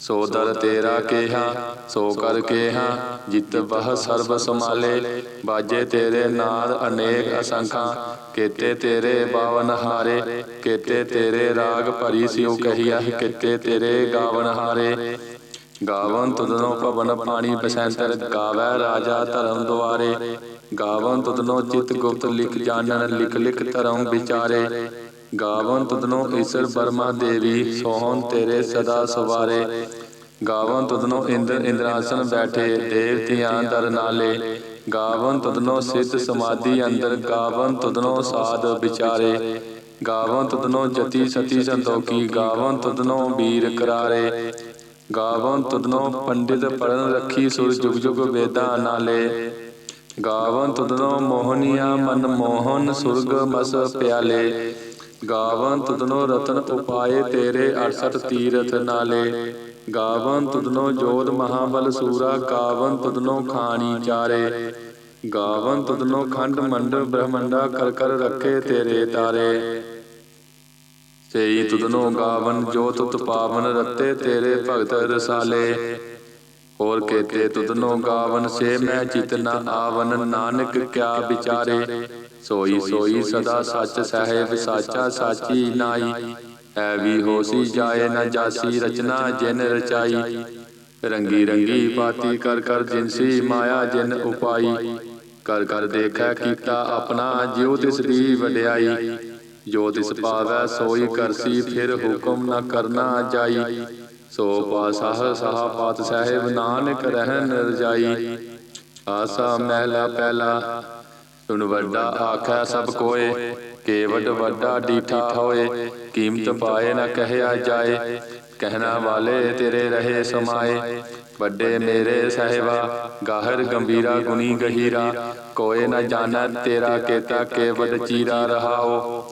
ਸੋ ਦਰ ਤੇਰਾ ਕੇਹਾ, ਸੋ ਕਰ ਕੇਹਾ, ਜਿਤ ਬਹ ਸਰਬ ਸਮਾਲੇ ਬਾਜੇ ਤੇਰੇ ਨਾਦ ਅਨੇਕ ਅਸੰਖਾਂ, ਕੇਤੇ ਤੇਰੇ ਬਾਵਨ ਹਾਰੇ, ਕੇਤੇ ਤੇਰੇ ਰਾਗ ਭਰੀ ਸਿਉ ਕਹੀਆ, ਕੇਤੇ ਤੇਰੇ ਗਾਵਨ ਹਾਰੇ। ਗਾਵਨ ਤੁਧਨੋ ਭਵਨ ਪਾਣੀ ਬਸੰਤਰ, ਗਾਵੈ ਰਾਜਾ ਧਰਮ ਦੁਆਰੇ। ਗਾਵਨ ਤੁਧਨੋ ਚਿਤ ਗੁਪਤ ਲਿਖ ਜਾਣਨ, ਲਿਖ ਲਿਖ ਧਰਮ ਵਿਚਾਰੇ। ਗਾਵਨ ਤੁਧਨੋ ਈਸ਼ਰ ਬਰਮਾ ਦੇਵੀ, ਸੋਹਣ ਤੇਰੇ ਸਦਾ ਸਵਾਰੇ। ਗਾਵਨ ਤੁਧਨੋ ਇੰਦਰ ਇੰਦਰਾਸਨ ਬੈਠੇ ਦੇਵਤਿਆਂ ਦਰ ਨਾਲੇ। ਗਾਵਨ ਤੁਧਨੋ ਸਿੱਧ ਸਮਾਧੀ ਅੰਦਰ, ਗਾਵਨ ਤੁਧਨੋ ਸਾਧ ਵਿਚਾਰੇ। ਗਾਵਨ ਤੁਧਨੋ ਜਤੀ ਸਤੀ ਸੰਤੋਖੀ, ਗਾਵਨ ਤੁਧਨੋ ਵੀਰ ਕਰਾਰੇ। ਗਾਵਨ ਤੁਧਨੋ ਪੰਡਿਤ ਪੜਨ ਰੱਖੀ ਸੁਰ ਜੁਗ ਜੁਗ ਵੇਦਾਂ ਨਾਲੇ। ਗਾਵਨ ਤੁਧਨੋ ਮੋਹਨੀਆ ਮਨ ਮੋਹਨ, ਸੁਰਗ ਮਸ ਪਿਆਲੇ। ਗਾਵਨ ਤੁਧਨੋ ਰਤਨ ਉਪਾਏ ਤੇਰੇ 68 ਤੀਰਥ ਨਾਲੇ। ਗਾਵਨ ਤੁਧਨੋ ਜੋਧ ਮਹਾਬਲ ਸੂਰਾ, ਗਾਵਨ ਤੁਧਨੋ ਖਾਣੀ ਚਾਰੇ। ਗਾਵਨ ਤੁਧਨੋ ਖੰਡ ਮੰਡ ਬ੍ਰਹਮੰਡਾ, ਕਰ ਕਰ ਰੱਖੇ ਤੇਰੇ ਤਾਰੇ। ਸੇਈ ਤੁਧਨੋ ਗਾਵਨ ਜੋਤ ਤੁਤ ਪਾਵਨ ਰਤੇ ਤੇਰੇ ਭਗਤ ਰਸਾਲੇ। ਹੋਰ ਕੇਤੇ ਤੁਧਨੋ ਗਾਵਨ ਸੇ ਮੈਂ ਚਿਤ ਨ ਆਵਨ, ਨਾਨਕ ਕਿਆ ਵਿਚਾਰੇ। ਸੋਈ ਸੋਈ ਸਦਾ ਸੱਚ ਸਹਿਬ ਸਾਚਾ ਸਾਚੀ ਨਾਈ ਐ ਵੀ ਹੋਸੀ ਜਾਏ ਨਾ ਜਾਸੀ ਰਚਨਾ ਜਿਨ ਰਚਾਈ। ਰੰਗੀ ਰੰਗੀ ਪਾਤੀ ਕਰ ਕਰ ਜਿਨਸੀ ਮਾਇਆ ਜਿਨ ਉਪਾਈ। ਕਰ ਕਰ ਦੇਖੈ ਕੀਤਾ ਆਪਣਾ ਜਿਉ ਤਿਸ ਦੀ ਵਡਿਆਈ। ਜੋ ਤਿਸ ਪਾਵੈ ਸੋਈ ਕਰਸੀ ਫਿਰ ਹੁਕਮ ਨਾ ਕਰਨਾ ਜਾਈ। ਸੋ ਪਾਸਾਹ ਸਾਹ ਪਾਤ ਸਾਹਿਬ ਨਾਨਕ ਰਹਿਨ ਰਜਾਈ। ਆਸਾ ਮਹਿਲਾ ਪਹਿਲਾ ਸੁਨ ਵੱਡਾ ਆਖੈ ਸਭ ਕੋਏ ਕੇਵਡ ਵੱਡਾ ਡੀਠਾ ਹੋਏ ਕੀਮਤ ਪਾਏ ਨ ਕਹਿਆ ਜਾਏ ਕਹਿਣਾ ਵਾਲੇ ਤੇਰੇ ਰਹੇ ਸਮਾਏ ਵੱਡੇ ਮੇਰੇ ਸਹਿਬਾ ਗਾਹਰ ਗੰਭੀਰਾ ਗੁਨੀ ਗਹੀਰਾ ਕੋਏ ਨ ਜਾਣੈ ਤੇਰਾ ਕੇਤਾ ਕੇਵਡ ਚੀਰਾ ਰਹਾਓ।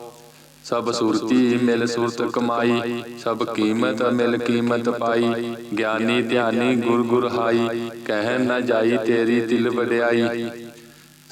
ਸਭ ਸੁਰਤੀ ਮਿਲ ਸੁਰਤ ਕਮਾਈ ਸਭ ਕੀਮਤ ਮਿਲ ਕੀਮਤ ਪਾਈ ਗਿਆਨੀ ਧਿਆਨੀ ਗੁਰ ਗੁਰ ਹਾਈ ਕਹਿ ਨ ਜਾਈ ਤੇਰੀ ਦਿਲ ਵਡਿਆਈ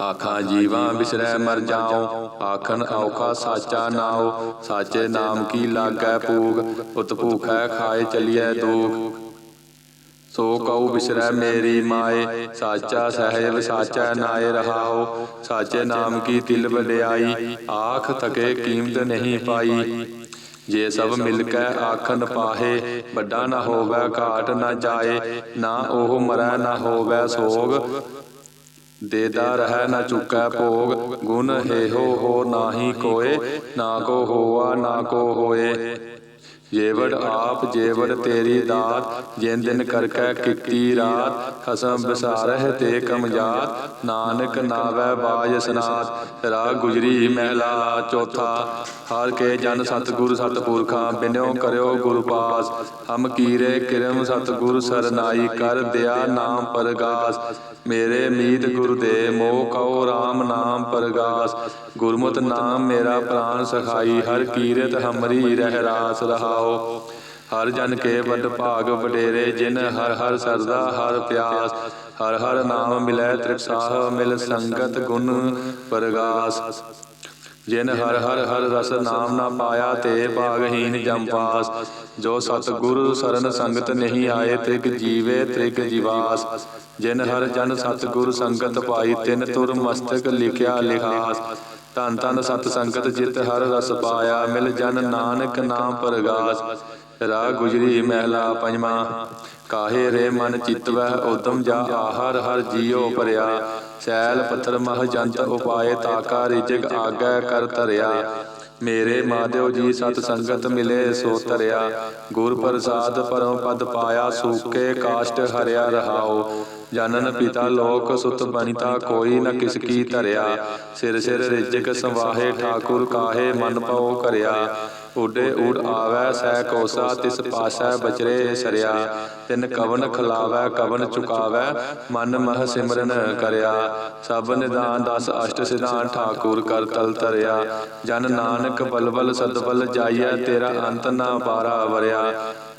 ਆਖਾਂ, ਜੀਵਾਂ ਬਿਸਰੈ ਮਰ ਜਾਉ, ਆਖਣ ਔਖਾ ਸਾਚਾ ਨਾਉ, ਸਾਚੇ ਨਾਮ ਕੀ ਲਾਗੈ ਪੂਗ ਉਤ ਭੂਖੈ ਖਾਏ ਚਲੀਐ ਦੂਖ ਸੋ ਕਉ ਬਿਸਰੈ ਮੇਰੀ ਮਾਏ, ਸਾਚਾ ਸਹਿਬ ਸਾਚਾ ਨਾਏ ਰਹਾਓ ਸਾਚੇ ਨਾਮ ਕੀ ਤਿਲ ਵਡਿਆਈ, ਆਖ ਤਕੇ ਕੀਮਤ ਨਹੀਂ ਪਾਈ। ਜੇ ਸਭ ਮਿਲ ਕੇ ਆਖਨ ਪਾਹੇ, ਵੱਡਾ ਨਾ ਹੋਵੇ ਘਾਟ ਨਾ ਜਾਏ, ਨਾ ਉਹ ਮਰੈ ਨਾ ਹੋਵੇ ਸੋਗ। ਦੇਦਾ ਰਹਿ ਨਾ ਚੁੱਕੈ ਭੋਗ, ਗੁਣ ਹੇਹੋ ਹੋ ਨਾਹੀ ਕੋਏ, ਨਾ ਕੋ ਹੋਆ, ਨਾ ਕੋ ਹੋਏ। ਜੇਵੜ ਆਪ ਜੇਵੜ ਤੇਰੀ ਦਾਤ ਜਿਨ ਦਿਨ ਕਰਕੈ ਕੀਤੀ ਰਾਤ ਖਸਮ ਬਸਾਰਹਿ ਤੇ ਕਮਜਾਤ ਨਾਨਕ ਨਾਵੈ ਬਾਜ ਸਨਾਤ ਰਾਗ ਗੁਜਰੀ ਮਹਿਲਾ ਚੌਥਾ ਹਰ ਕੇ ਜਨ ਸਤਿਗੁਰ ਸਤਪੁਰਖਾਂ ਬਿਨਿਓ ਕਰਿਓ ਗੁਰ ਪਾਸ ਹਮ ਕੀਰੇ ਕਿਰਮ ਸਤਿਗੁਰ ਸਰਨਾਈ ਕਰ ਦਿਆ ਨਾਮ ਪਰਗਾਸ। ਮੇਰੇ ਮੀਤ ਗੁਰ ਦੇ ਮੋਹ ਕਉ RAM ਨਾਮ ਪਰਗਾਸ। ਗੁਰਮੁਤ ਨਾਮ ਮੇਰਾ ਪ੍ਰਾਨ ਸਖਾਈ ਹਰ ਕੀਰਤ ਹਮਰੀ ਰਹਿ ਰਾਸ ਰਹਾਓ ਹਰ ਜਨ ਕੇ ਵੱਡ ਭਾਗ ਵਡੇਰੇ, ਜਿਨ ਹਰ ਹਰ ਸਰਦਾ, ਹਰ ਪਿਆਸ, ਹਰ ਹਰ ਨਾਮ ਮਿਲੈ ਤ੍ਰਿਪਸਾਹ ਮਿਲ ਸੰਗਤ ਗੁਣ ਪਰਗਾਸ। ਜਿਨ ਹਰ ਹਰ ਹਰ ਰਸ ਨਾਮ ਨਾ ਪਾਇਆ, ਤੇ ਭਾਗਹੀਨ ਜਮ ਪਾਸ। ਜੋ ਸਤਿਗੁਰ ਸਰਨ ਸੰਗਤ ਨਹੀਂ ਆਏ, ਤ੍ਰਿਗ ਜੀਵੇ, ਤ੍ਰਿਗ ਜੀਵਾਸ। ਜਿਨ ਹਰ ਜਨ ਸਤਿਗੁਰ ਸੰਗਤ ਪਾਈ, ਤਿਨ ਤੁਰ ਮਸਤਕ ਲਿਖਿਆ ਲਿਖਾਸ। ਧੰਨ ਧੰਨ ਸਤ ਸੰਗਤ ਜਿਤ ਹਰ ਰਸ ਪਾਇਆ, ਮਿਲ ਜਨ ਨਾਨਕ ਨਾਮ ਪਰਗਾਸ। ਰਾ ਗੁਜਰੀ ਮਹਿਲਾ ਪੰਜਵਾ, ਕਾਹੇ ਰੇ ਮਨ ਚਿਤਵੈ, ਉਦਮ ਜਾ ਆਹਰ ਹਰ ਜੀਉ ਪਰਿਆ ਸੈਲ ਪੱਥਰ ਮਹ ਜੰਤ ਉਪਾਏ, ਤਾਕਾ ਰਿਜਕ ਆਗੈ ਕਰ ਧਰਿਆ। ਮੇਰੇ ਮਾਧਿਓ ਜੀ ਸਤ ਸੰਗਤ ਮਿਲੇ, ਸੋ ਤਰਿਆ ਗੁਰ ਪ੍ਰਸਾਦ ਪਰਮ ਪਦ ਪਾਇਆ, ਸੂਕੇ ਕਾਸ਼ਟ ਹਰਿਆ ਰਹਾਓ। ਜਨਨ ਪਿਤਾ ਲੋਕ ਸੁਤ ਬਨਿਤਾ, ਕੋਈ ਨ ਕਿਸ ਕੀ ਧਰਿਆ। ਸਿਰ ਸਿਰ ਰਿਜਕ ਸੰਵਾਹੇ, ਠਾਕੁਰ ਕਾਹੇ, ਮਨ ਪਉ ਕਰਿਆ। ਉਡੇ ਉੜ ਆਵੈ, ਸਹਿ ਕੋਸਾ, ਤਿਸ ਪਾਸੈ ਬਚਰੇ ਸਰਿਆ। ਤਿਨ ਕਵਨ ਖਲਾਵੈ, ਕਵਨ ਚੁਕਾਵੈ, ਮਨ ਮਹ ਸਿਮਰਨ ਕਰਿਆ। ਸਭ ਨਿਦਾਨ ਦਸ ਅਸ਼ਟ ਸਿਧਾਨ, ਠਾਕੁਰ ਕਰ ਤਲ ਧਰਿਆ। ਜਨ ਨਾਨਕ ਬਲਬਲ ਸਦਬਲ ਜਾਈਐ, ਤੇਰਾ ਅੰਤ ਨਾ ਬਾਰਾ ਵਰਿਆ।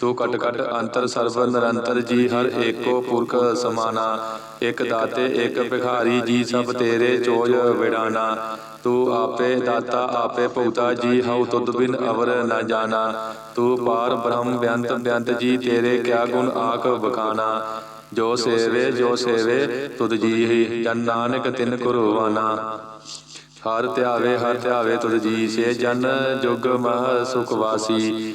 ਤੂੰ ਕਟ ਕਟ ਅੰਤਰ ਸਰਵ ਨਿਰੰਤਰ ਜੀ, ਹਰ ਏਕੋ ਪੁਰਖ ਸਮਾਨਾ। ਇਕ ਦਾਤੇ, ਇਕ ਭਿਖਾਰੀ, ਜੀ ਸਭ ਤੇਰੇ, ਚੋਜ ਵਿਡਾਨਾ ਤੂੰ ਆਪੇ ਦਾਤਾ, ਆਪੇ ਭੁਗਤਾ, ਜੀ ਹਉ ਤੁਧ ਬਿਨ ਅਵਰ ਨਾ ਜਾਣਾ। ਤੂੰ ਪਾਰ ਬ੍ਰਹਮ ਬਿਅੰਤ ਬਿਅੰਤ ਜੀ, ਤੇਰੇ ਕਿਆ ਗੁਣ ਆਖ ਬਖਾਨਾ ਜੋ ਸੇਵੇ ਜੋ ਸੇਵੇ, ਤੁਧ ਜੀ ਹੀ, ਜਨ ਨਾਨਕ ਤਿਨ ਕੁਰਵਾਨਾ ਹਰ ਧਿਆਵੇ ਹਰ ਧਿਆਵੇ ਤੁਧ ਜੀ, ਸੇ ਜਨ ਜੁਗ ਮਹ ਸੁਖ ਵਾਸੀ।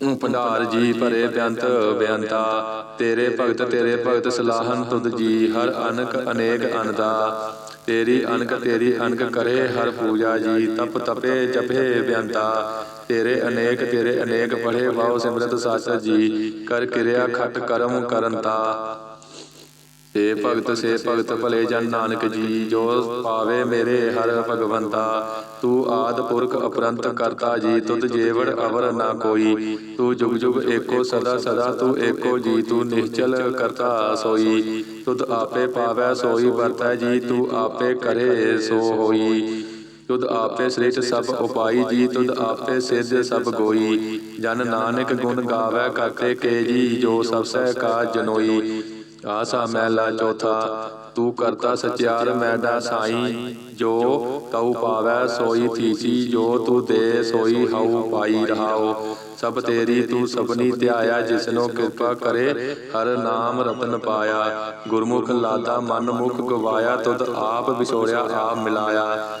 ਭੰਡਾਰ ਜੀ ਭਰੇ ਬੇਅੰਤ ਬੇਅੰਤਾ ਤੇਰੇ ਭਗਤ ਤੇਰੇ ਭਗਤ ਸਲਾਹਨ ਤੁਧ ਜੀ ਹਰ ਅਨਕ ਅਨੇਕ ਅਨਦਾ ਤੇਰੀ ਅਨਕ ਤੇਰੀ ਅਨਕ ਕਰੇ ਹਰ ਪੂਜਾ ਜੀ ਤਪ ਤਪੇ ਜਪੇ ਬੇਅੰਤਾ ਤੇਰੇ ਅਨੇਕ ਤੇਰੇ ਅਨੇਕ ਪੜੇ ਵਾਉ ਸਿਮਰਤ ਸੱਚ ਜੀ ਕਰ ਕਿਰਿਆ ਖਟ ਕਰਮ ਕਰੰਤਾ ਏ ਭਗਤ ਸੇ ਭਗਤ ਭਲੇ ਜਨ ਨਾਨਕ ਜੀ, ਜੋ ਪਾਵੇ ਮੇਰੇ ਹਰ ਭਗਵੰਤਾ, ਤੂੰ ਆਦ ਪੁਰਖ ਅਪਰੰਤ ਕਰਤਾ ਜੀ, ਤੁਧ ਜੇਵੜ ਅਵਰ ਨਾ ਕੋਈ। ਤੂੰ ਜੁਗ ਜੁਗ ਏਕੋ ਸਦਾ ਸਦਾ, ਤੂੰ ਏਕੋ ਜੀ, ਤੂੰ ਨਿਸ਼ਚਲ ਕਰਤਾ ਸੋਈ। ਤੁਧ ਆਪੇ ਪਾਵੈ ਸੋਈ ਵਰਤੈ ਜੀ, ਤੂੰ ਆਪੇ ਕਰੇ ਸੋ ਹੋਈ। ਤੁਧ ਆਪੇ ਸ੍ਰਿਸ਼ਟ ਸਭ ਉਪਾਈ ਜੀ, ਤੁਧ ਆਪੇ ਸਿਧ ਸਭ ਗੋਈ। ਜਨ ਨਾਨਕ ਗੁਣ ਗਾਵੇ, ਕਰਤੇ ਕੇ ਜੀ, ਜੋ ਸਭ ਸਹਿ ਕਾ ਜਨੋਈ। ਆਸਾ ਮਹਿਲਾ ਚੌਥਾ, ਤੂੰ ਕਰਤਾ ਸਚਿਆਰ ਮੈਡਾ ਸਾਈ। ਜੋ ਤਉ ਪਾਵੈ, ਸੋਈ ਥੀਸੀ। ਜੋ ਤੂੰ ਦੇ, ਸੋਈ ਹਉ, ਪਾਈ ਰਹਾਓ। ਸਭ ਤੇਰੀ ਤੂੰ ਸਭਨੀ ਧਿਆਇਆ, ਜਿਸਨੋ ਕਿਰਪਾ ਕਰੇ, ਹਰ ਨਾਮ ਰਤਨ ਪਾਇਆ। ਗੁਰਮੁਖ ਲਾਦਾ ਮਨ ਮੁਖ ਗਵਾਇਆ, ਤੁਧ ਆਪ ਵਿਛੋੜਿਆ, ਆਪ ਮਿਲਾਇਆ।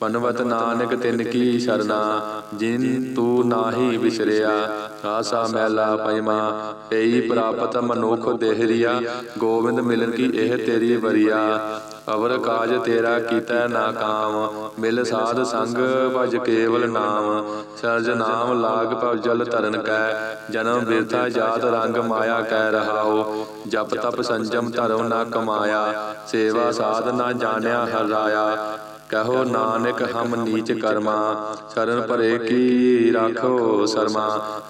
ਪਨਵਤ ਨਾਨਕ ਤਿਨ ਕੀ ਸਰਨਾ ਜਿਨ ਤੂੰ ਨਾਹੀ ਵਿਸਰਿਆ ਆਸਾ ਮਹਿਲਾ ਪੰਜਵਾ ਏਈ ਪ੍ਰਾਪਤ ਮਨੁਖ ਦੇਹਰੀਆ ਗੋਬਿੰਦ ਮਿਲਨ ਕੀ ਇਹ ਤੇਰੀ ਵਰੀਆ ਅਵਰ ਕਾਜ ਤੇਰਾ ਕੀਤਾ ਨਾ ਕਾਮ ਮਿਲ ਸਾਧ ਸੰਗ ਭਜ ਕੇਵਲ ਨਾਮ ਸਰਜ ਨਾਮ ਲਾਗ ਭਵ ਜਲ ਤਰਨ ਕੈ ਜਨਮ ਬਿਰਥਾ ਜਾਤ ਰੰਗ ਮਾਇਆ ਕਹਿ ਰਹਾਓ ਜਪ ਤਪ ਸੰਜਮ ਧਰਮ ਨਾ ਕਮਾਇਆ ਸੇਵਾ ਸਾਧ ਨਾ ਜਾਣਿਆ ਹਰ ਰਾਇਆ ਕਹੋ ਨਾਨਕ ਹਮ ਨੀਚ ਕਰਮਾ ਸ਼ਰਨ ਭਰੇ ਕੀ ਰਾਖੋ ਸਰਮਾ।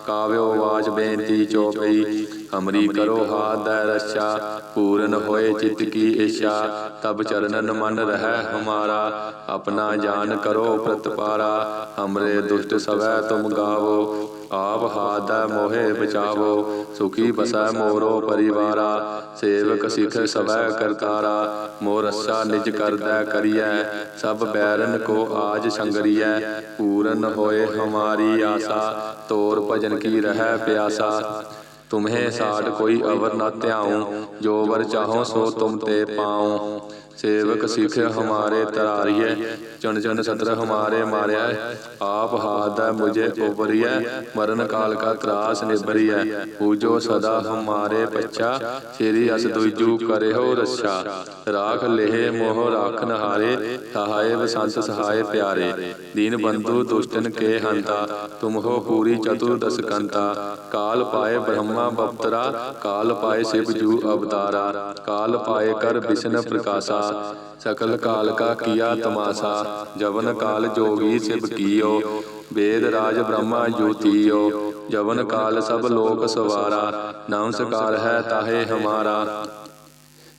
ਕਾਵਿਓ ਵਾਜ ਬੇਨਤੀ ਚੋਪਈ ਹਮਰੀ ਕਰੋ ਹਾਥ ਦੈ ਰੱਛਾ ਪੂਰਨ ਹੋਏ ਚਿਤ ਕੀ ਇਛਾ ਤਬ ਚਰਨਨ ਮਨ ਰਹਿ ਹਮਾਰਾ। ਆਪਣਾ ਜਾਨ ਕਰੋ ਪ੍ਰਤਪਾਰਾ। ਹਮਰੇ ਦੁਸ਼ਟ ਸਵੈ ਤੁਮ ਗਾਵੋ। ਆਪ ਹਾਦਾ ਮੋਹਿ ਬਚਾਵੋ, ਸੁਖੀ ਬਸੈ ਮੋਰੋ ਪਰਿਵਾਰਾ, ਸੇਵਕ ਸਿਖ ਸਵੈ ਕਰਤਾਰਾ, ਮੋਰ ਅਸਾ ਨਿਜ ਕਰਦਾ ਕਰੀਐ, ਸਭ ਬੈਰਨ ਕੋ ਆਜ ਸੰਗਰੀਐ, ਪੂਰਨ ਹੋਏ ਹਮਾਰੀ ਆਸਾ, ਤੋਰ ਭਜਨ ਕੀ ਰਹਿ ਪਿਆਸਾ। ਤੁਮਹੇ ਸਾਡ ਕੋਈ ਅਵਰ ਨਾ ਧਿਆਉ, ਜੋ ਵਰ ਚਾਹੋ ਸੋ ਤੁਮ ਤੇ ਪਾਉ। ਸੇਵਕ ਸਿੱਖ ਹਮਾਰੇ ਤਰਾਰੀਏ ਚੁਣ ਚੁਣ ਸਤਰ ਹਮਾਰੇ ਮਾਰਿਆ ਆਪ ਹਾਥ ਦਾ ਮੁਝੇ ਉਬਰੀਐ ਮਰਨ ਕਾਲ ਕਾ ਤਰਾਸ ਨਿਬਰੀਐ ਪੂਜੋ ਸਦਾ ਹਮਾਰੇ ਪਛਾ, ਸੇਰੀ ਅਸ ਦੁਜੂ ਕਰਿਓ ਰੱਛਾ। ਰਾਖ ਲੇਹ ਮੋਹ ਰਾਖਨ ਹਾਰੇ ਸਹਾਏ ਬਸੰਤ ਸਹਾਏ ਪਿਆਰੇ। ਦੀਨ ਬੰਧੂ ਦੁਸ਼ਟਨ ਕੇ ਹੰਤਾ ਤੁਮ ਹੋ ਪੂਰੀ ਚਤੁਰ ਦਸਕੰਤਾ। ਕਾਲ ਪਾਏ ਬ੍ਰਹਮਾ ਬਪਤਰਾ, ਕਾਲ ਪਾਏ ਸਿਵ ਜੂ ਅਵਤਾਰਾ। ਕਾਲ ਪਾਏ ਕਰ ਵਿਸ਼ਨ ਪ੍ਰਕਾਸ਼ਾ सकल काल का किया तमाशा जवन काल जोगी शिव कियो वेद राज ब्रह्मा ज्योतियो जवन काल सब लोक सवारा नमस्कार है ताहे हमारा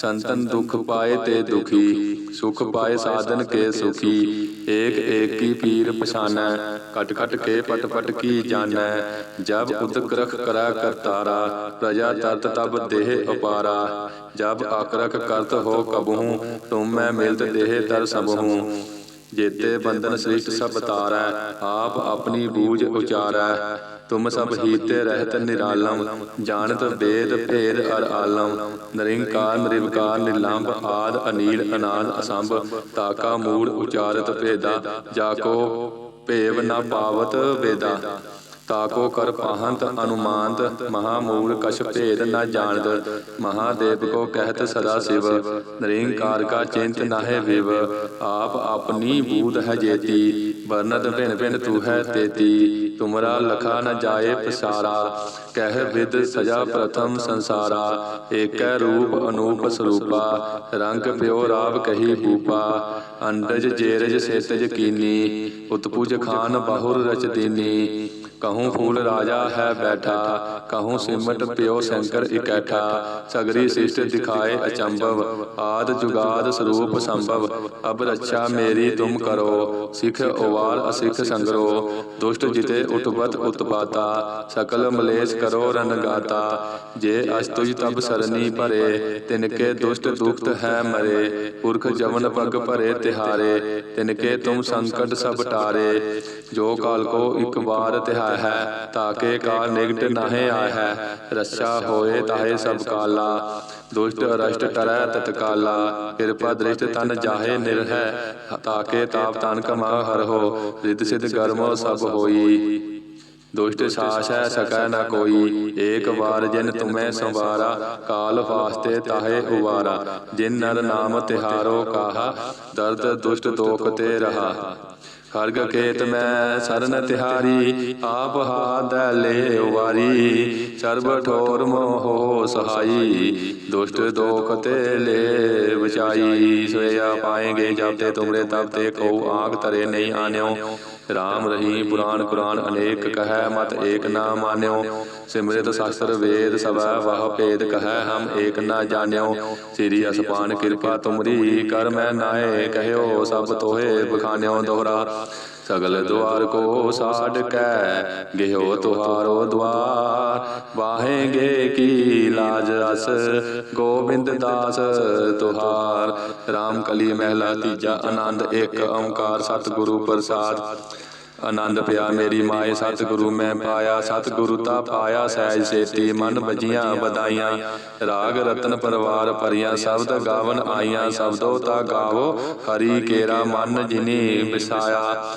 ਸੰਤਨ ਦੁਖ ਪਾਏ ਤੇ ਦੁਖੀ ਸੁਖ ਪਾਏ ਸਾਧਨ ਕੇ ਸੁਖੀ ਏਕ ਏਕ ਕੀ ਪੀਰ ਪਛਾਨੈ ਕਟ ਕਟ ਕੇ ਪਟ ਪਟ ਕੀ ਜਾਣੈ ਜਬ ਉਦਕ ਰਖ ਕਰੈ ਕਰਤਾਰਾ ਪ੍ਰਜਾ ਤਰਤ ਤਬ ਦੇਹ ਅਪਾਰਾ ਜਬ ਆਕਰਕ ਕਰਤ ਹੋ ਕਬਹੂ ਤੁਮ ਮੈਂ ਮਿਲਤ ਦੇਹ ਤਰ ਸਬਹੂ। ਜੇਤੇ ਬੰਧਨ ਸ੍ਰਿਸ਼ਟ ਸਭ ਤਾਰੈ ਆਪ ਆਪਣੀ ਬੂਝ ਉਚਾਰੈ ਤੁਮ ਸਭ ਹੀਤੇ ਰਹਿਤ ਨਿਰਾਲਮ ਜਾਣਤ ਵੇਦ ਭੇਦ ਅਰ ਆਲਮ ਨਰਿੰਕਾਰ ਨਿਰਵਕਾਰ ਨਿਲੰਬ ਆਦ ਅਨੀਲ ਅਨਾਦ ਅਸੰਭ ਤਾਕਾ ਮੂੜ ਉਚਾਰਤ ਭੇਦਾ ਜਾਕੋ ਭੇਵ ਨ ਪਾਵਤ ਵੇਦਾ। ਤਾਕੋ ਕਰ ਪਾਹੰਤ ਅਨੁਮਾਨਤ, ਮਹਾਮੂਲ ਕਛ ਭੇਦ ਨਾ ਜਾਣਤ ਮਹਾਦੇਵ ਕੋ ਕਹਿਤ ਸਦਾ ਸਿਵ, ਨਰਿੰਕਾਰ ਕਾ ਚਿੰਤ ਨਾਹਿ ਵਿਵ, ਆਪ ਆਪਣੀ ਬੂਧ ਹੈ ਜੇਤੀ, ਵਰਨਤ ਭਿਨ ਭਿਨ ਤੂ ਹੈ ਤੇਤੀ, ਤੁਮਰਾ ਲਖਾ ਨ ਜਾਏ ਪਸਾਰਾ, ਕਹਿ ਵਿਦ ਸਜਾ ਪ੍ਰਥਮ ਸੰਸਾਰਾ, ਏਕੈ ਰੂਪ ਅਨੂਪ ਸਰੂਪਾ, ਰੰਗ ਪਿਓ ਰਾਵ ਕਹੀ ਭੂਪਾ ਅੰਡਜ ਜੇਰਜ ਸੇਤਜ ਕੀਨੀ, ਉਤਪੁਜ ਖਾਨ ਬਾਹੁਰ ਰਚ ਦੀਨੀ ਕਹੂੰ ਫੂਲ ਰਾਜਾ ਹੈ ਬੈਠਾ ਕਹੂੰ ਸਿਮਟ ਪਿਓ ਸ਼ੰਕਰ ਇਕੈਠਾ ਸਗਰੀ ਸਿਸ਼ਟ ਦਿਖਾਏ ਅਚੰਭਵ ਆਦ ਜੁਗਾਦ ਸਰੂਪ ਸੰਭਵ ਅਬ ਰੱਛਾ ਮੇਰੀ ਤੁਮ ਕਰੋ ਸਿਖ ਉਵਾਰ ਅਸਿਖ ਸੰਗਰੋ ਦੁਸ਼ਟ ਜਿਤੇ ਉਤਪਤ ਉਤਪਾਤਾ ਸਕਲ ਮਲੇਸ਼ ਕਰੋ ਰਨ ਗਾਤਾ ਜੇ ਅਸਤੁਜ ਤਬ ਸਰਨੀ ਭਰੇ ਤਿਨਕੇ ਦੁਸ਼ਟ ਦੁਖਤ ਹੈ ਮਰੇ ਪੁਰਖ ਜਵਨ ਪਗ ਭਰੇ ਤਿਹਾਰੇ ਤਿਨਕੇ ਤੁਮ ਸੰਕਟ ਸਭ ਟਾਰੇ ਜੋ ਕਾਲ ਕੋ ਇੱਕ ਵਾਰ ਤਿਹਾ ਹੈ ਤਾਕੇ ਕਾਲ ਨਿਗਟ ਨਾਹਿ ਆਇ ਹੈ। ਰੱਛਾ ਹੋਏ ਤਾਹੇ ਸਭ ਕਾਲਾ, ਦੁਸ਼ਟ ਅਰਸ਼ਟ ਕਰੈ ਤਤਕਾਲਾ ਕਿਰਪਾ ਦ੍ਰਿਸ਼ਟ ਤਨ ਜਾਹੇ ਨਿਰਹੈ ਤਾਕੇ ਤਾਪ ਤਨ ਕਮਾ ਹਰ ਹੋ, ਰਿੱਧ ਸਿਧ ਗਰਮੋ ਸਭ ਹੋਈ। ਦੁਸ਼ਟ ਸਾਸ ਹੈ ਸਕੈ ਨ ਕੋਈ। ਏਕ ਵਾਰ ਜਿਨ ਤੁਮੈ ਸੰਵਾਰਾ ਕਾਲ ਵਾਸਤੇ ਤਾਹੇ ਉਵਾਰਾ। ਜਿਨ ਨਰ ਨਾਮ ਤਿਹਾਰੋ ਕਾਹਾ ਦਰਦ ਦੁਸ਼ਟ ਦੋਖ ਤੇ ਰਹਾ। ਖਰਗ ਕੇਤ ਮੈਂ ਸਰਨ ਤਿਹਾਰੀ ਆਪ ਹਾਦ ਲੈ ਉਵਾਰੀ। ਸਰਬ ਠੋਰ ਮੋਹ ਸਹਾਈ। ਦੁਸ਼ਟ ਦੋਖ ਤੇ ਲੈ ਬਚਾਈ ਸੋਇਆ ਪਾਏਗੇ ਜਬ ਤੇ ਤੁਮਰੇ ਤਬ ਤੇ ਕੋ ਆਗ ਤਰੇ ਨਹੀਂ ਆਨਿਓ। ਰਾਮ ਰਹੀ ਪੁਰਾਨ ਕੁਰਾਨ ਅਨੇਕ ਕਹੈ, ਮਤ ਏਕ ਨਾ ਮਾਨਿਓ। ਸਿਮਰਿਤ ਸ਼ਾਸਤਰ ਵੇਦ ਸਭੈ ਵਾਹ ਭੇਦ ਕਹੈ, ਹਮ ਏਕ ਨਾ ਜਾਣਿਓ। ਸ੍ਰੀ ਅਸਪਾਨ ਕਿਰਪਾ ਤੁਮਰੀ ਕਰ ਮੈਂ ਨਾਏ, ਕਹਿਓ ਸਭ ਤੋਹੇ ਬਖਾਨਿਓ ਦੋਹਰਾ। ਸਗਲ ਦੁਆਰ ਕੋ ਸਾਡ ਕੈ ਗਿਓ ਤੁਹਾਰੋ ਦਵਾਰ ਵਾਹੇਗੇ ਕੀ ਲਾਜ ਅਸ ਗੋਬਿੰਦ ਦਾਸ ਤੁਹਾਰ। RAM ਕਲੀ ਮਹਿਲਾ ਤੀਜਾ ਆਨੰਦ, ਇੱਕ ਓੰਕਾਰ ਸਤਿਗੁਰੂ ਪ੍ਰਸਾਦ। ਆਨੰਦ ਪਿਆ ਮੇਰੀ ਮਾਏ, ਸਤਿਗੁਰੂ ਮੈਂ ਪਾਇਆ, ਸਤਿਗੁਰੂ ਤਾ ਪਾਇਆ ਸਹਿਜ ਸੇਤੀ, ਮਨ ਵਜੀਆਂ ਵਧਾਈਆਂ। ਰਾਗ ਰਤਨ ਪਰਵਾਰ ਭਰੀਆਂ, ਸ਼ਬਦ ਗਾਵਨ ਆਈਆਂ, ਸ਼ਬਦੋ ਤਾ ਗਾਵੋ, ਹਰੀ ਕੇਰਾ ਮਨ ਜਿਨੀ ਵਿਸਾਇਆ।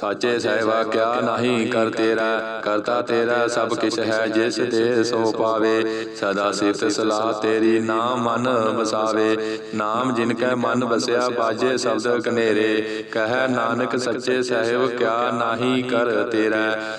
ਸਾਚੇ ਸਹਿਬਾ ਕਿਆ ਨਹੀਂ ਕਰ ਤੇਰਾ, ਕਰਤਾ ਤੇਰਾ ਸਭ ਕਿਛ ਹੈ ਜਿਸ ਤੇ ਸੋ ਪਾਵੇ। ਸਦਾ ਸਿਫਤ ਸਲਾਹ ਤੇਰੀ ਨਾਮ ਮਨ ਵਸਾਵੇ। ਨਾਮ ਜਿਨ ਕੈ ਮਨ ਵਸਿਆ ਬਾਜੇ ਸ਼ਬਦ ਕਨੇਰੇ ਕਹਿ ਨਾਨਕ ਸੱਚੇ ਸਹਿਬ ਕਿਆ ਨਹੀਂ ਕਰ ਤੇਰਾ।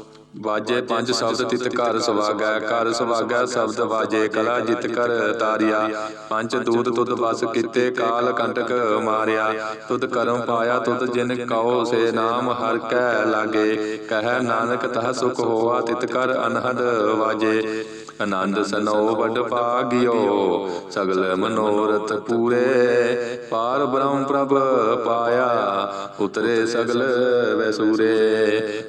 ਵਾਜੇ ਪੰਜ ਸ਼ਬਦ ਤਿਤ ਘਰ ਸਵਾਗੈ ਘਰ ਸਵਾਗੈ ਸ਼ਬਦ ਵਾਜੇ ਕਲਾ ਜਿਤ ਕਰ ਤਾਰਿਆ। ਪੰਜ ਦੂਤ ਤੁਧ ਬਸ ਕੀਤੇ ਕਾਲ ਕੰਟਕ ਮਾਰਿਆ। ਤੁਧ ਕਰਮ ਪਾਇਆ ਤੁਧ ਜਿਨ ਕਉ ਸੇ ਨਾਮ ਹਰ ਕੈ ਲਾਗੇ। ਕਹਿ ਨਾਨਕ ਤਹ ਸੁਖ ਹੋਆ ਤਿਤ ਕਰ ਅਨਹਦ ਵਾਜੇ। ਆਨੰਦ ਸਨੋ ਵੱਡ ਭਾਗਿਓ ਸਗਲ ਮਨੋਰਥ ਪੂਰੇ ਪਾਰ ਬ੍ਰਹਮ ਪ੍ਰਭ ਪਾਇਆ ਉਤਰੇ ਸਗਲ ਵੈਸੂਰੇ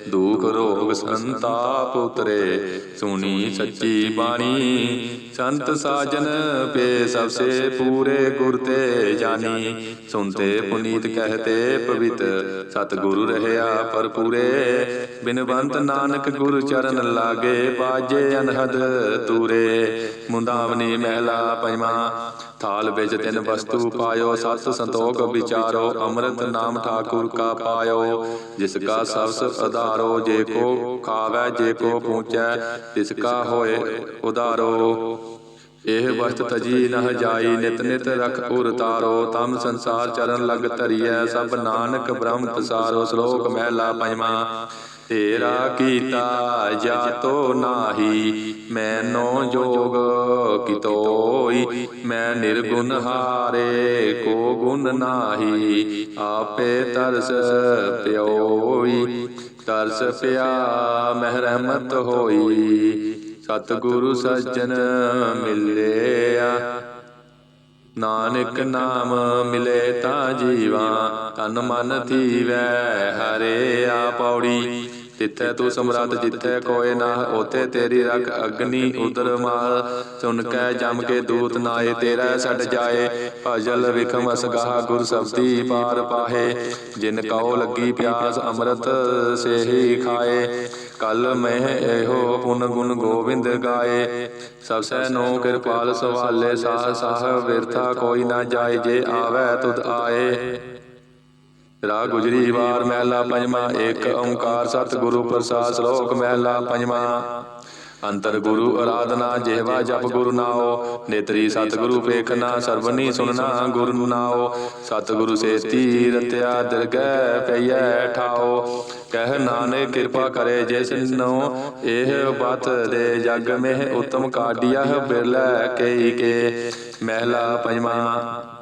ਦੁਖ ਰੋਗ ਸੰਤਾਪ ਉਤਰੇ ਸੁਣੀ ਸੱਚੀ ਬਾਣੀ ਸੰਤ ਸਾਜਨ ਪੇ ਸਭ ਸੇ ਪੂਰੇ ਗੁਰ ਤੇ ਜਾਨੀ ਸੁਨਤੇ ਪੁਨੀਤ ਕਹਤੇ ਪਵਿੱਤ ਸਤਿਗੁਰੂ ਰਹਿਆ ਪਰ ਪੂਰੇ ਬਿਨਵੰਤ ਨਾਨਕ ਗੁਰ ਚਰਨ ਲਾਗੇ ਬਾਜੇ ਅਨਹਦ ਤੂਰੇ, ਮੁੰਦਾਵਨੀ ਮਹਿਲਾ ਪੰਜਵਾਂ ਥਾਲ ਵਿੱਚ ਤਿੰਨ ਵਸਤੂ ਪਾਇਓ, ਸਤ ਸੰਤੋਖ ਵਿਚਾਰੋ, ਅੰਮ੍ਰਿਤ ਨਾਮ ਠਾਕੁਰ ਕਾ ਪਾਇਓ। ਜਿਸ ਕਾ ਸਬਸ ਆਧਾਰੋ ਜੇ ਕੋ ਖਾਵੈ, ਜੇ ਕੋ ਪੂੰਚੈ, ਤਿਸ ਕਾ ਹੋਏ ਉਧਾਰੋ। ਇਹ ਵਸਤ ਤਜੀ ਨਹ ਜਾਈ, ਨਿਤ ਨਿਤ ਰਖ ਉਰ ਤਾਰੋ। ਤਮ ਸੰਸਾਰ ਚਰਨ ਲਗ ਧਰੀਐ, ਸਭ ਨਾਨਕ ਬ੍ਰਹਮ ਤਸਾਰੋ, ਸ਼ਲੋਕ ਮਹਿਲਾ ਪੰਜਵਾਂ ਤੇਰਾ ਕੀਤਾ ਜਾਤੋ ਨਾਹੀ ਮੈਨੋ ਜੋਗ ਕਿਤੋਈ ਮੈਂ ਨਿਰਗੁਣ ਹਾਰੇ ਕੋ ਗੁਣ ਨਾਹੀ ਆਪੇ ਤਰਸ ਪਿਓਈ ਤਰਸ ਪਿਆ ਮਹਿ ਰਹਿਮਤ ਹੋਈ। ਸਤਿਗੁਰੂ ਸੱਜਣ ਮਿਲਿਆ। ਨਾਨਕ ਨਾਮ ਮਿਲੇ ਤਾਂ ਜੀਵਾ। ਤਨ ਮਨ ਥੀਵੈ ਹਰੇ ਆ ਪੌੜੀ। ਤਿੱਥੈ ਤੂੰ ਸਮਰੱਥ ਜਿੱਥੈ ਕੋਏ ਨਾ, ਉਥੇ ਤੇਰੀ ਰਖ ਅਗਨੀ ਉਦਰ ਮਾਲ। ਸੁਣ ਕੈ ਜਮ ਕੇ ਦੂਤ ਨਾਏ, ਤੇਰਾ ਛੱਡ ਜਾਏ। ਭਜਲ ਵਿਖਮ ਅਸਗਾਹ ਗੁਰ ਸਬਦੀ ਪਾਰ ਪਾਹੇ। ਜਿਨ ਕਉ ਲੱਗੀ ਪਿਆਸ ਅੰਮ੍ਰਿਤ ਸੇਹੀ ਖਾਏ। ਕਲ ਮਹਿ ਇਹੋ ਪੁਨ ਗੁਣ ਗੋਬਿੰਦ ਗਾਏ। ਸਭ ਸੈ ਨੋ ਕਿਰਪਾਲ ਸਵਾਲੇ, ਸਾਹ ਸਾਹ ਵਿਰਥਾ ਕੋਈ ਨਾ ਜਾਏ। ਜੇ ਆਵੈ ਤੁਧ ਆਏ। ਰਾਗ ਗੁਜਰੀ ਵਾਰ ਮਹਿਲਾ ਪੰਜਵਾਂ ਏਕ ਓੰਕਾਰ ਸਤਿਗੁਰੂ ਪ੍ਰਸਾਦ ਸ਼ਲੋਕ ਮਹਿਲਾ ਪੰਜਵਾਂ। ਅੰਤਰ ਗੁਰੂ ਆਰਾਧਨਾ ਜਿਹਵਾ ਜਪ ਗੁਰੂ ਨਾਓ ਨੇਤਰੀ ਸਤਿਗੁਰੂ ਵੇਖਣਾ ਸਰਵਨੀ ਸੁਨਣਾ ਗੁਰੂ ਨਾਓ ਸਤਿਗੁਰੂ ਸੇਤੀ ਰਤਿਆ ਦਿਰਗੈ ਪਈਐ ਠਾਓ ਕਹਿ ਨਾਨਕ ਕਿਰਪਾ ਕਰੇ ਜਿਸ ਨੂੰ ਇਹ ਬਤ ਦੇ ਜਗ ਮਹਿ ਉਤਮ ਕਾਢਿਆ ਬਿਰਲੇ ਕਈ ਕੇ ਮਹਿਲਾ ਪੰਜਵਾਂ।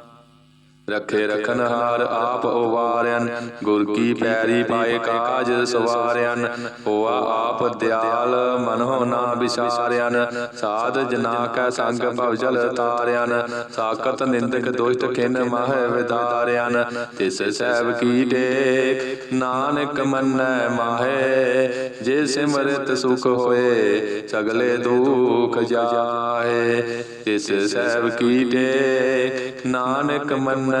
ਰੱਖੇ ਰਖਨ ਹਾਰ ਆਪ ਉਵਾਰਿਆਨ। ਗੁਰ ਕੀ ਪੈਰੀ ਪਾਏ ਕਾਜ ਸਵਾਰਿਆਨ। ਹੋਆ ਆਪ ਦਿਆਲ ਮਨੋ ਨਾ ਵਿਸਾਰਿਆਨ। ਸਾਧ ਜਨਾ ਕੈ ਸੰਗ ਭਵਜਲ ਤਾਰਿਆਨ। ਸਾਕਤ ਨਿੰਦਕ ਦੁਸ਼ਟ ਖਿਨ ਮਹ ਵਿਦਾਰਿਆਨ। ਤਿਸ ਸਹਿਬ ਕੀ ਟੇਕ ਨਾਨਕ ਮੰਨੈ ਮਾਹੇ। ਜੇ ਸਿਮਰਿਤ ਸੁਖ ਹੋਏ ਸਗਲੇ ਦੁਖ ਜਾਹੇ ਤਿਸ ਸਹਿਬ ਕੀ ਟੇਕ ਨਾਨਕ ਮੰਨੈ